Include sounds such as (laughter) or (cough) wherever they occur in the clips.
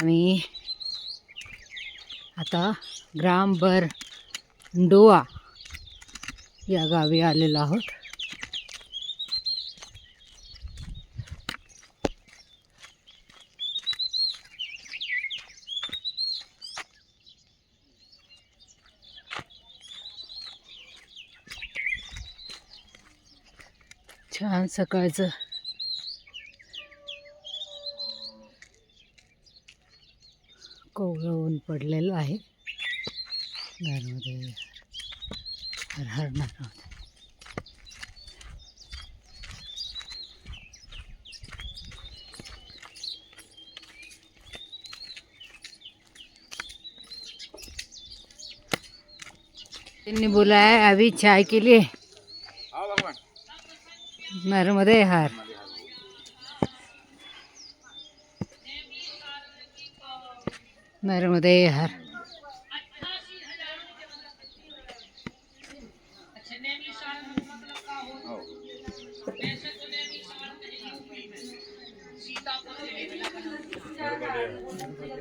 आणि आता ग्रामभर डोआ या गावी आलेलो आहोत. छान सकाळचं पडलेलं आहे. नर्मदे हर हर नर्मदे त्यांनी बोला है अभी चाय के लिए नर्मदे हार. नर्मदे हर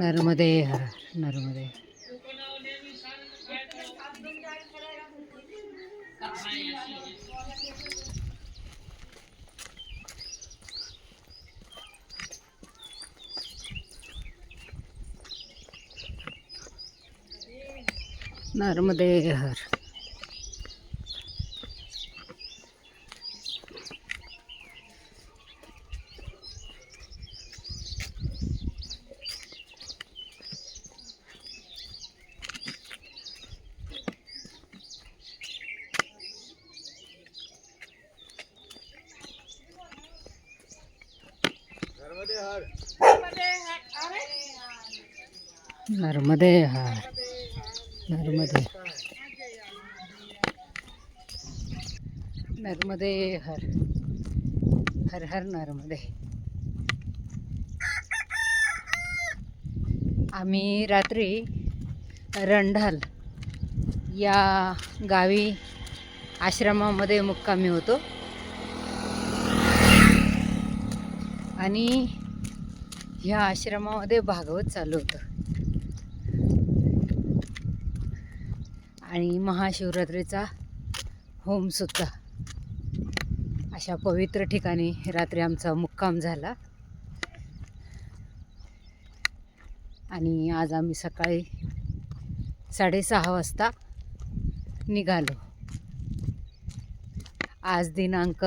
नर्मदे हर नर्मदे नर्मदे हर. नर्मदे हार. नर्मदे. नर्मदे हर हर हर नर्मदे आम्ही रात्री रंढाल या गावी आश्रमामध्ये मुक्कामी होतो. आणि ह्या आश्रमामध्ये भागवत चालू होतं. आणि महाशिवरात्रीचा होमसुद्धा. अशा पवित्र ठिकाणी रात्री आमचा मुक्काम झाला. आणि आज आम्ही सकाळी साडेसहा वाजता निघालो. आज दिनांक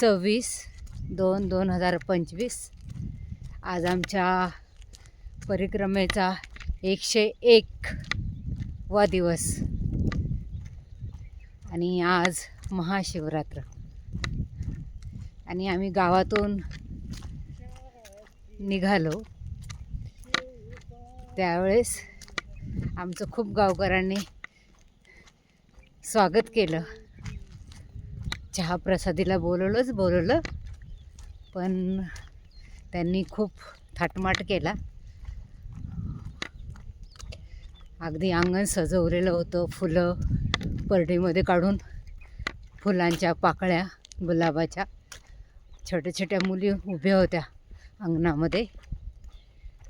सव्वीस दोन दोन हजार पंचवीस. आज आमच्या परिक्रमेचा एकशे एक वा दिवस. आणि आज महाशिवरात्र. आणि आम्ही गावातून निघालो. त्यावेळेस आमचं खूप गावकऱ्यांनी स्वागत केलं. चहा प्रसादीला बोलवलंच बोलवलं पण त्यांनी खूप थाटमाट केला. अगदी अंगण सजवलेलं होतं फुलं परडीमध्ये काढून फुलांच्या पाकळ्या गुलाबाच्या. छोट्या छोट्या मुली उभ्या होत्या अंगणामध्ये.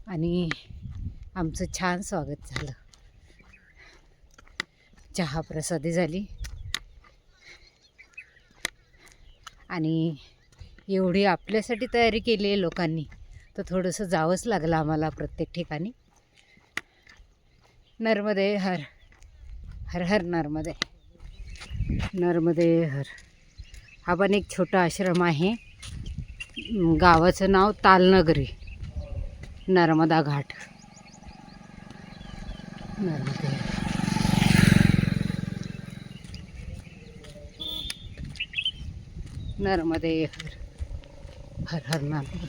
आणि आमचं छान स्वागत झालं. चहा प्रसादी झाली. आणि एवढी आपल्यासाठी तयारी केली आहे लोकांनी तर थोडंसं जावंच लागलं आम्हाला प्रत्येक ठिकाणी. नर्मदे हर हर हर नर्मदे. नर्मदे हर. हा पण एक छोटा आश्रम आहे. गावाचं नाव तालनगरी. नर्मदा घाट. नर्मदे नर्मदे हर. हर हर नर्मदे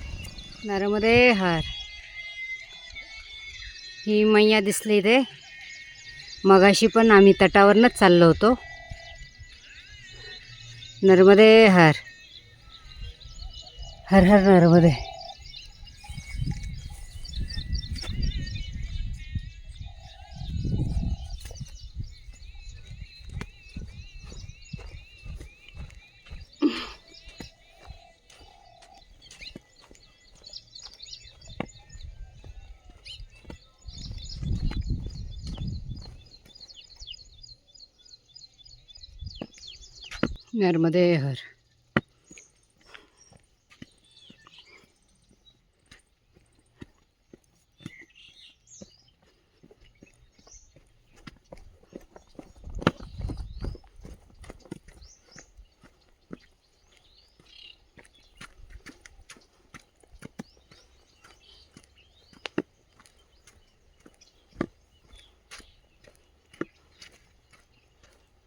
नर्मदे हर. ही मैया दिसली ते मगाशी पण आम्ही तटावरनंच चाललो होतो. नर्मदे हर. हर हर नर्मदे. नर्मदे हर.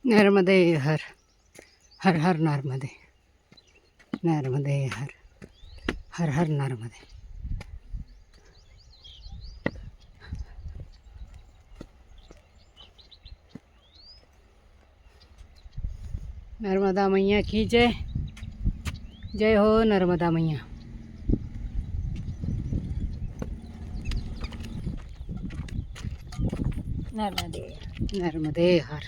नर्मदे हर हर हर नर्मदे नर्मदे हर हर हर नर्मदे नर्मदा मैया की जय. जय हो नर्मदा मैया. नर्मदे नर्मदे हर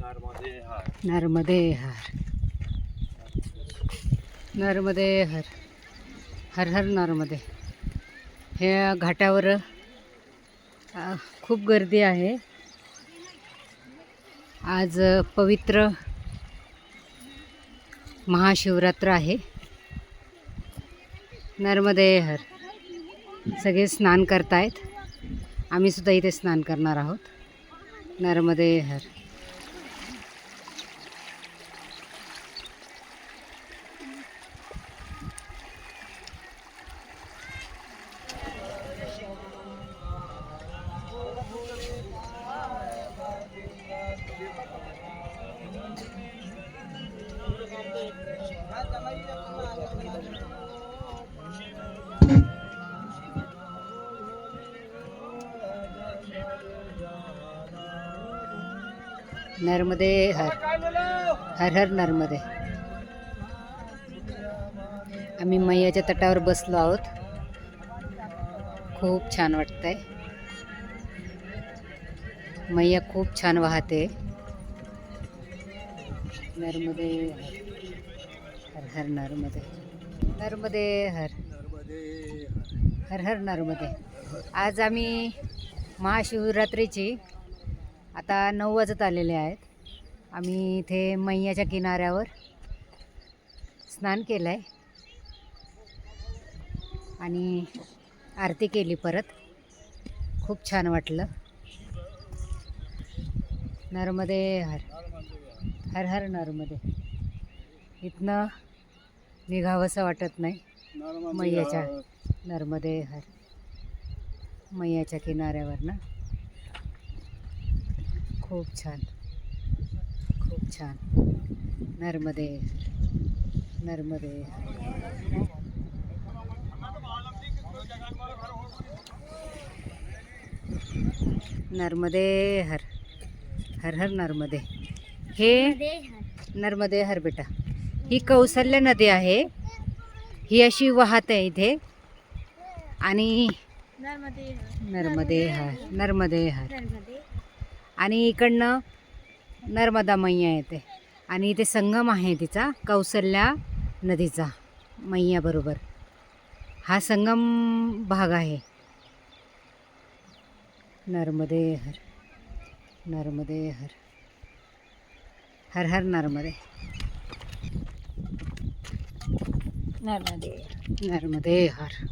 नर्मदे हार नर्मदे हर नर्मदे हर हर हर नर्मदे। हे घाटावर खूप गर्दी आहे. आज पवित्र महाशिवरात्र आहे. नर्मदे हर सगळे स्नान करतायत. आम्ही सुद्धा इथे स्नान करणार आहोत. नर्मदे हर नर्मदे हर हर हर नर्मदे. आम्ही मैयाच्या तटावर बसलो आहोत. खूप छान वाटतंय. मैया खूप छान वाहते. नर्मदे हर हर हर नर्मदे. नर्मदे हर हर हर नर्मदे. आज आम्ही महाशिवरात्रीची आता नऊ वाजत आलेले आहेत. आम्ही इथे मैयाच्या किनाऱ्यावर स्नान केलं आहे आणि आरती केली परत. खूप छान वाटलं. नर्मदे हर. हर हर नर्मदे. इथनं निघावंसं वाटत नाही. मैयाच्या नर्मदे हर. मैयाच्या किनाऱ्यावर ना. खूप छान. खूप छान. नर्मदे. नर्मदे. नर्मदे हर. हर हर नर्मदे. हे नर्मदे हर. बेटा. ही कौसल्य नदी आहे. ही अशी वाहत आहे इथे. आणि नर्मदे नर्मदे हर. नर्मदे हर. नर्मदे आणि इकडनं नर्मदा मैया येते. आणि इथे संगम आहे तिचा कौसल्या नदीचा मैयाबरोबर हा संगम भाग आहे. नर्मदे हर नर्मदे हर हर हर नर्मदे. नर्मदे. नर्मदे हर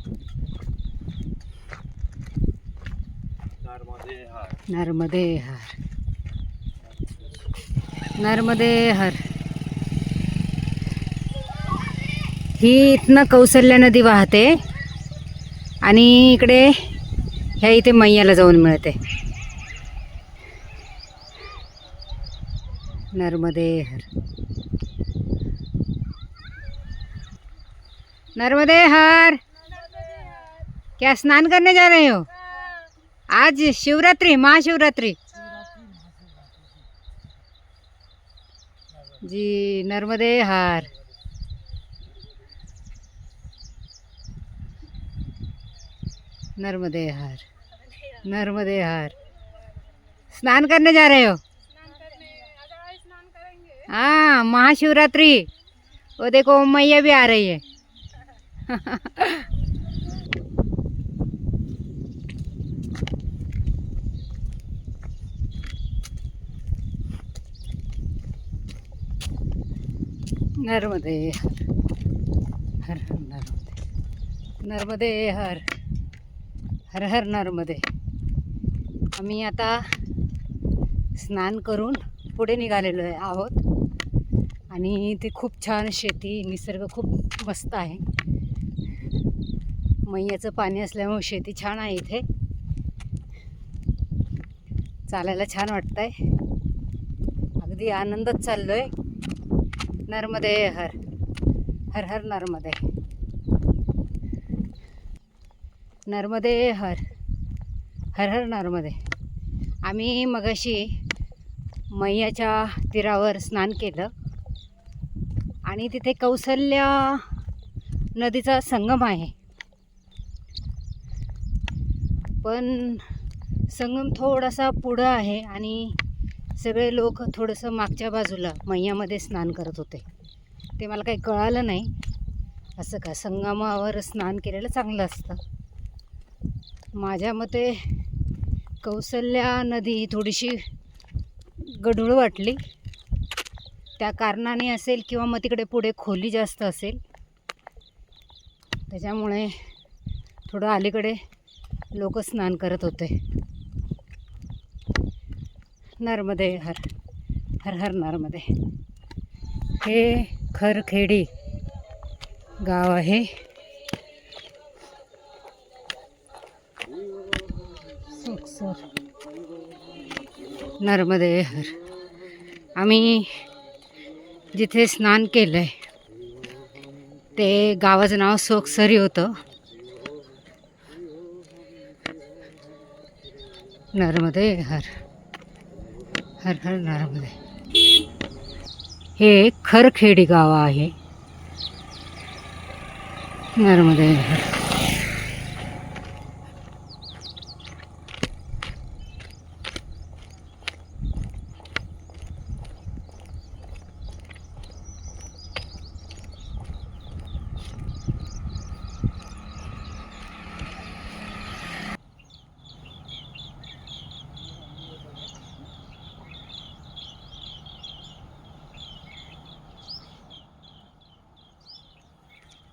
नर्मदे हर। नर्मदे हर। ही इथनं कौसल्य नदी वाहते आणि इकडे ह्या इथे मैयाला जाऊन मिळते. नर्मदे हर। नर्मदे हर। क्या स्नान करने जा रहे हो? आज शिवरात्रि, महाशिवरात्रि। जी, नर्मदे हार। नर्मदे हार नर्मदे हार। स्नान करने जा रहे हो? हाँ महाशिवरात्रि। वो देखो मैया भी आ रही है। (laughs) नर्मदे हर हर नर्मदे। नर्मदे हर हर हर नर्मदे। आम्ही आता स्नान करून पुढे निघालेलो आहे आहोत. आणि ते खूप छान शेती निसर्ग खूप मस्त आहे. मैयाचं पाणी असल्यामुळे शेती छान आहे इथे. चालायला छान वाटतंय. अगदी आनंदच चाललो आहे नर्मदे हर. हर हर नर्मदे नर्मदे हर. हर हर नर्मदे आम्ही मगाशी मैयाच्या तीरावर स्नान केलं. आणि तिथे कौसल्या नदीचा संगम आहे. पण संगम थोडासा पुढं आहे आणि सगळे लोक थोडंसं मागच्या बाजूला मैयामध्ये स्नान करत होते. ते मला काही कळालं नाही. असं का? संगमावर स्नान केलेलं चांगलं असतं. माझ्या मते कौसल्या नदी ही थोडीशी गढूळ वाटली. त्या कारणाने असेल किंवा मग तिकडे पुढे खोली जास्त असेल. त्याच्यामुळे थोडं अलीकडे लोक स्नान करत होते. नर्मदे हर हर हर नर्मदे हे खरखेडी गाव आहे. नर्मदे हर. आम्ही जिथे स्नान केलं आहे ते गावाचं नाव सोकसरी होतं. नर्मदे हर. हर हर नर्मदे हे खरखेडी गाव आहे. नर्मदे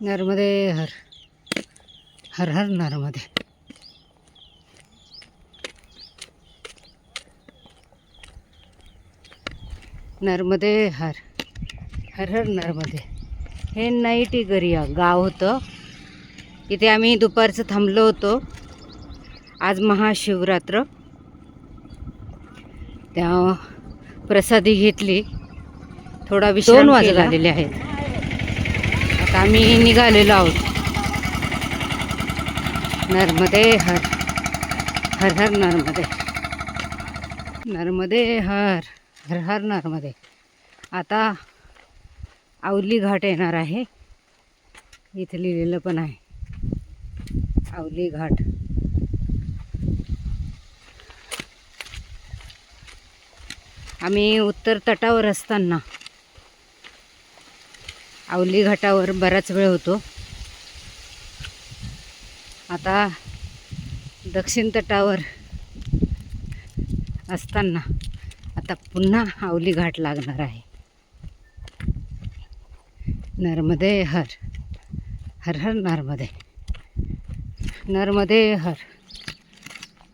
नर्मदे हर. हर हर नर्मदे. नर्मदे हर. हर हर नर्मदे. हे नैटिगरिया गाव होतं. इथे आम्ही दुपारचं थांबलो होतो. आज महाशिवरात्र. त्या प्रसादी घेतली. थोडा विश्राम वाजत. आलेले आहेत. आम्ही निघालेलो आहोत. नर्मदे हर हर हर नर्मदे. नर्मदे हर हर हर नर्मदे. आता आवली घाट येणार आहे. इथे लिहिलेलं पण आहे. आवली घाट. आम्ही उत्तर तटावर असताना आवली घाटावर बराच वेळ होतो. आता दक्षिण तटावर असताना आता पुन्हा आवली घाट लागणार आहे. नर्मदे हर हर हर नर्मदे. नर्मदे हर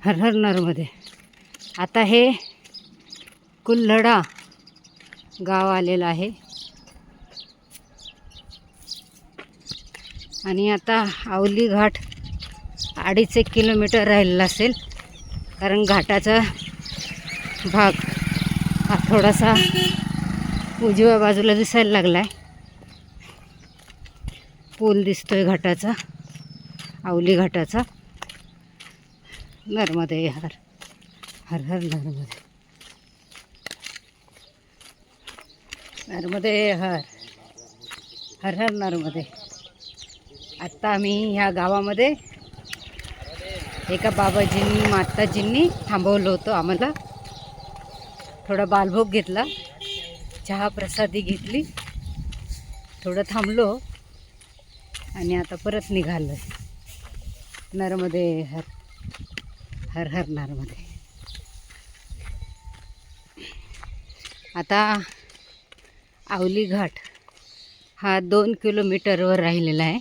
हर हर नर्मदे. आता हे कुल्हडा गाव आलेलं आहे. आणि आता आवली घाट अडीच एक किलोमीटर राहिलेला असेल. कारण घाटाचा भाग हा थोडासा उजव्या बाजूला दिसायला लागला आहे पूल दिसतोय घाटाचा आवली घाटाचा. नर्मदे हर हर हर नर्मदे. नर्मदे हर हर हर नर्मदे. आत्ता आम्ही ह्या गावामध्ये एका बाबाजींनी माताजींनी थांबवलं होतं आम्हाला. थोडा बालभोग घेतला चहा प्रसादी घेतली थोडं थांबलो आणि आता परत निघालो नर्मदे हर हर हर नर्मदे. आता आवली घाट हा दोन किलोमीटरवर राहिलेला आहे.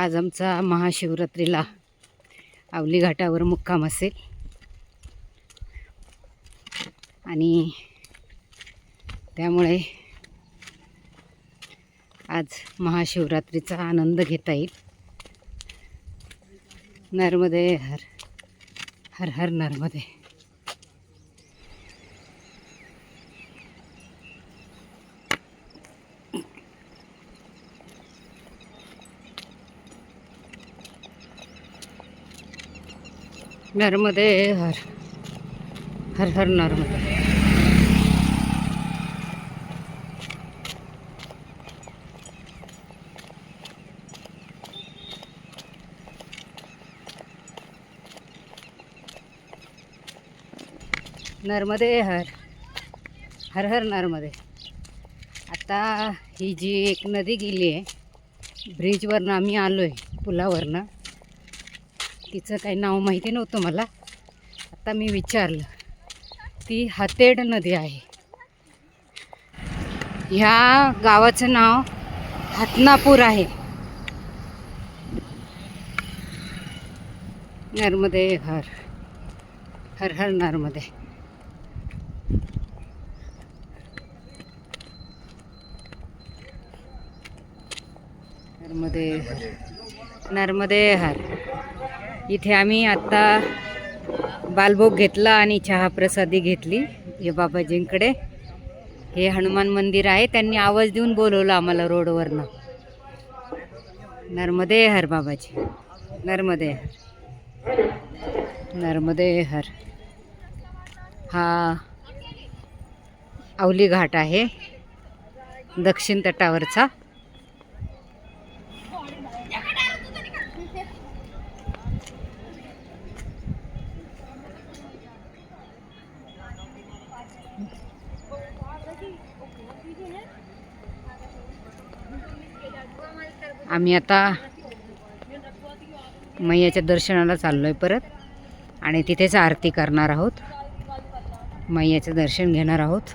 आज आमचा महाशिवरात्रीला आवली घाटावर मुक्काम असेल. आणि त्यामुळे आज महाशिवरात्रीचा आनंद घेता येईल. नर्मदे हर हर हर नर्मदे. नर्मदे हर हर हर नर्मदे. नर्मदे हर हर हर नर्मदे. आता ही जी एक नदी गेली आहे ब्रिजवरनं आम्ही आलो आहे पुलावरनं. तिचं काही नाव माहिती नव्हतं मला. आता मी विचारलं ती हातेड नदी आहे. ह्या गावाचं नाव हातनापूर आहे. नर्मदे हर हर हर नर्मदे. नर्मदे हर नर्मदे हर. इथे आम्ही आत्ता बालभोग घेतला आणि चहा प्रसादी घेतली हे बाबाजींकडे. हे हनुमान मंदिर आहे. त्यांनी आवाज देऊन बोलवलं आम्हाला रोडवरनं. नर्मदे हर बाबाजी. नर्मदे हर. नर्मदे हर. हा आवली घाट आहे. दक्षिण तटावरचा. आम्ही आता मैयाच्या दर्शनाला चाललो आहे परत आणि तिथेच आरती करणार आहोत. मैयाचं दर्शन घेणार आहोत.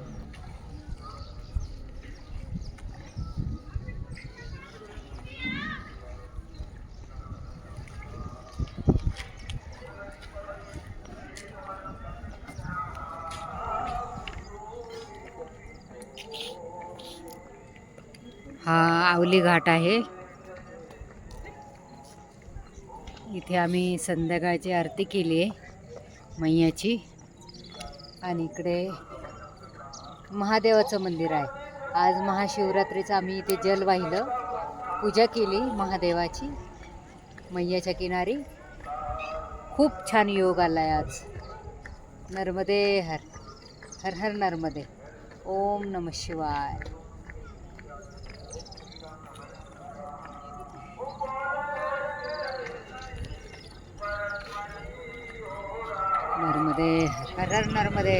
हा आवली घाट आहे. इथे आम्ही संध्याकाळची आरती केली आहे मैयाची. आणि इकडे महादेवाचं मंदिर आहे. आज महाशिवरात्रीचं आम्ही इथे जल वाहिलं पूजा केली महादेवाची मैयाच्या किनारी. खूप छान योग आला आहे आज. नर्मदे हर हर हर नर्मदे. ओम नम शिवाय. ते हर नर्मदे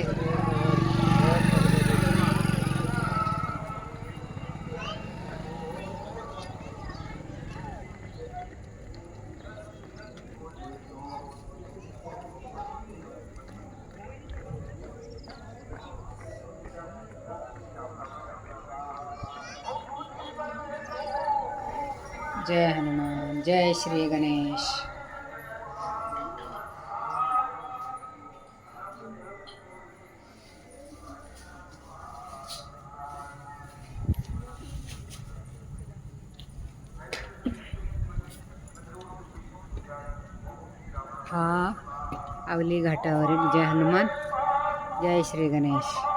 जय हनुमान जय श्री गणेश. हा. आवली घाटावरील जय हनुमान. जय श्री गणेश.